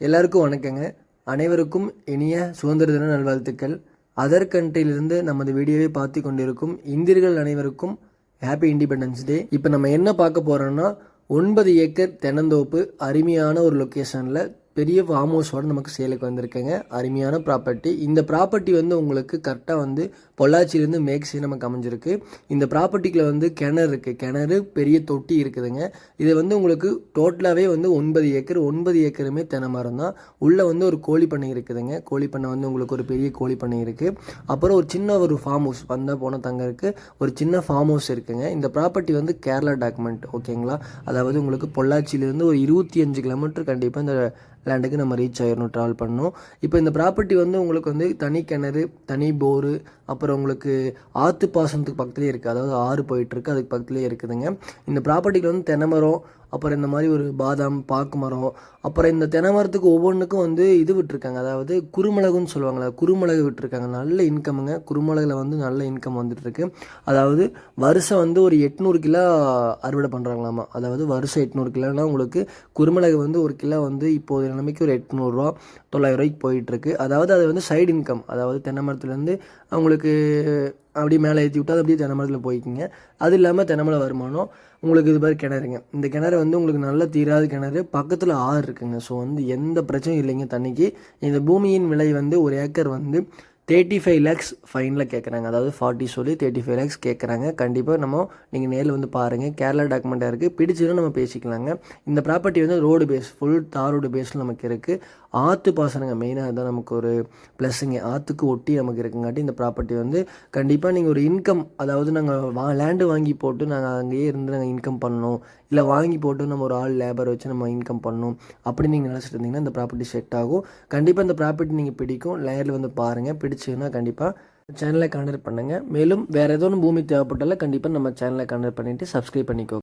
எல்லாருக்கும் வணக்கங்க. அனைவருக்கும் இனிய சுதந்திர தின நல்வாழ்த்துக்கள். அதர் கண்ட்ரியிலிருந்து நமது வீடியோவை பார்த்து கொண்டிருக்கும் இந்தியர்கள் அனைவருக்கும் ஹாப்பி இண்டிபெண்டன்ஸ் டே இப்போ நம்ம என்ன பார்க்க போகிறோம்னா ஒன்பது ஏக்கர் தென்னந்தோப்பு அருமையான ஒரு லொக்கேஷனில் பெரிய ஃபார்ம் ஹவுஸோட நமக்கு சேலுக்கு வந்திருக்குங்க. அருமையான ப்ராப்பர்ட்டி இந்த ப்ராப்பர்ட்டி வந்து உங்களுக்கு கரெக்டாக வந்து பொள்ளாச்சியிலேருந்து மேக்ஸி நமக்கு அமைஞ்சிருக்கு. இந்த ப்ராப்பர்ட்டிக்குள்ள வந்து கிணறு இருக்குது கிணறு பெரிய தொட்டி இருக்குதுங்க. இது வந்து உங்களுக்கு டோட்டலாகவே வந்து ஒன்பது ஏக்கர் ஒன்பது ஏக்கருமே தென்னை மரம் தான். உள்ளே வந்து ஒரு கோழி பண்ணை இருக்குதுங்க. கோழி பண்ணை வந்து உங்களுக்கு ஒரு பெரிய கோழி பண்ணை இருக்குது அப்புறம் ஒரு சின்ன ஒரு ஃபார்ம் ஹவுஸ் வந்தால் போன தங்க இருக்குது ஒரு சின்ன ஃபார்ம் ஹவுஸ் இருக்குங்க. இந்த ப்ராப்பர்ட்டி வந்து கேரளா டாக்குமெண்ட் ஓகேங்களா அதாவது உங்களுக்கு பொள்ளாச்சியிலேருந்து ஒரு இருபத்தி அஞ்சு கிலோமீட்டர் கண்டிப்பாக இந்த லேண்டுக்கு நம்ம ரீச் ஆயிடணும் ட்ராவல் பண்ணணும். இப்போ இந்த ப்ராப்பர்ட்டி வந்து உங்களுக்கு வந்து தனி கிணறு தனி போரு அப்புறம் உங்களுக்கு ஆற்று பாசனத்துக்கு பக்கத்துலேயே இருக்குது அதாவது ஆறு போயிட்டுருக்கு அதுக்கு பக்கத்துலேயே இருக்குதுங்க. இந்த ப்ராப்பர்ட்டிக்கு வந்து தென்னை மரம் அப்புறம் இந்த மாதிரி ஒரு பாதாம் பாக்கு மரம் அப்புறம் இந்த தென்னை மரத்துக்கு ஒவ்வொன்றுக்கும் வந்து இது விட்டுருக்காங்க. அதாவது குருமிளகுன்னு சொல்லுவாங்களே குருமிளகு விட்டுருக்காங்க. நல்ல இன்கம்ங்க குறுமிளகில் வந்து நல்ல இன்கம் வந்துட்டுருக்கு. அதாவது வருஷம் வந்து ஒரு எட்நூறு கிலோ அறுவடை பண்ணுறாங்களாமா அதாவது வருஷம் எட்நூறு கிலோனா உங்களுக்கு குருமிளகு வந்து ஒரு கிலோ வந்து இப்போது நிலைமைக்கு ஒரு எட்நூறுரூவா தொள்ளாயிரம் ரூபாய்க்கு போயிட்டுருக்கு. அதாவது அது வந்து சைடு இன்கம் அதாவது தென்னை மரத்துலேருந்து அவங்களுக்கு அப்படியே மேலே ஏற்றி விட்டால் அது அப்படியே தென்னமரத்தில் போய்க்குங்க. அது இல்லாமல் தென்னை வருமானம் உங்களுக்கு இது மாதிரி கிணறுங்க. இந்த கிணறு வந்து உங்களுக்கு நல்ல தீராத கிணறு. பக்கத்தில் ஆறு இருக்குங்க. ஸோ வந்து எந்த பிரச்சனையும் இல்லைங்க தண்ணிக்கு. இந்த பூமியின் விலை வந்து ஒரு ஏக்கர் வந்து தேர்ட்டி ஃபைவ் லேக்ஸ் ஃபைனில் கேட்குறாங்க அதாவது ஃபார்ட்டி சொல்லி தேர்ட்டி ஃபைவ் லேக்ஸ் கேட்குறாங்க கண்டிப்பாக நம்ம நீங்கள் நேரில் வந்து பாருங்கள் கேரளா டாக்குமெண்ட்டாக இருக்குது பிடிச்சிடும் நம்ம பேசிக்கலாங்க. இந்த ப்ராப்பர்ட்டி வந்து ரோடு பேஸ் ஃபுல் தார் ரோடு பேஸில் நமக்கு இருக்குது ஆற்று பாசனங்க மெயினாக தான் நமக்கு ஒரு ப்ளஸ்ஸுங்க ஆற்றுக்கு ஒட்டி நமக்கு இருக்குங்காட்டி இந்த ப்ராப்பர்ட்டி வந்து கண்டிப்பாக நீங்கள் ஒரு இன்கம் அதாவது நாங்கள் வா லேண்டு வாங்கி போட்டு நாங்கள் அங்கேயே இருந்து நாங்கள் இன்கம் பண்ணணும். இல்லை வாங்கி போட்டு நம்ம ஒரு ஆள் லேபர் வச்சு நம்ம இன்கம் பண்ணணும். அப்படி நீங்கள் நினச்சிட்டு இருந்தீங்கன்னா இந்த ப்ராப்பர்ட்டி செட் ஆகும். கண்டிப்பாக இந்த ப்ராப்பர்ட்டி நீங்கள் பிடிக்கும். லேயரில் வந்து பாருங்கள் பிடிச்சிங்கன்னா கண்டிப்பாக சேனலை கான்டாக்ட் பண்ணுங்கள் மேலும் வேறு ஏதோ ஒன்று பூமி தேவைப்பட்டாலும் கண்டிப்பாக நம்ம சேனலை கண்டர் பண்ணிவிட்டு சப்ஸ்கிரைப் பண்ணிக்கோ